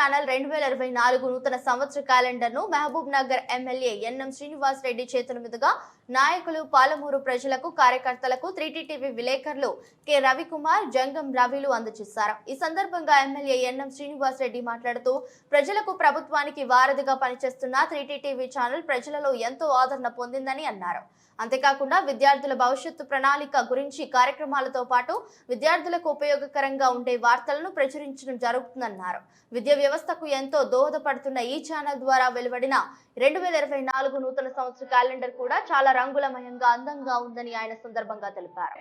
Channel రెండు వేల ఇరవై నాలుగు నూతన సంవత్సర క్యాలెండర్ను Mahabub Nagar MLA N M Srinivas Reddy చేతుల మీదుగా నాయకులు పాలమూరు ప్రజలకు కార్యకర్తలకు త్రీటీటీవీ విలేకరులు కె. రవికుమార్ జంగం రవిలు అందజేశారు. ఈ సందర్భంగా ఎమ్మెల్యే ఎన్ఎం శ్రీనివాస్ రెడ్డి మాట్లాడుతూ ప్రజలకు ప్రభుత్వానికి వారధిగా పనిచేస్తున్న త్రీటీటీవీ ఛానల్ ప్రజలలో ఎంతో ఆదరణ పొందిందని అన్నారు. అంతేకాకుండా విద్యార్థుల భవిష్యత్తు ప్రణాళిక గురించి కార్యక్రమాలతో పాటు విద్యార్థులకు ఉపయోగకరంగా ఉండే వార్తలను ప్రచురించడం జరుగుతుందన్నారు. విద్యా వ్యవస్థకు ఎంతో దోహదపడుతున్న ఈ ఛానల్ ద్వారా వెలువడిన రెండు వేల ఇరవై నాలుగు నూతన సంవత్సర క్యాలెండర్ కూడా చాలా రంగులమయంగా అందంగా ఉందని ఆయన సందర్భంగా తెలిపారు.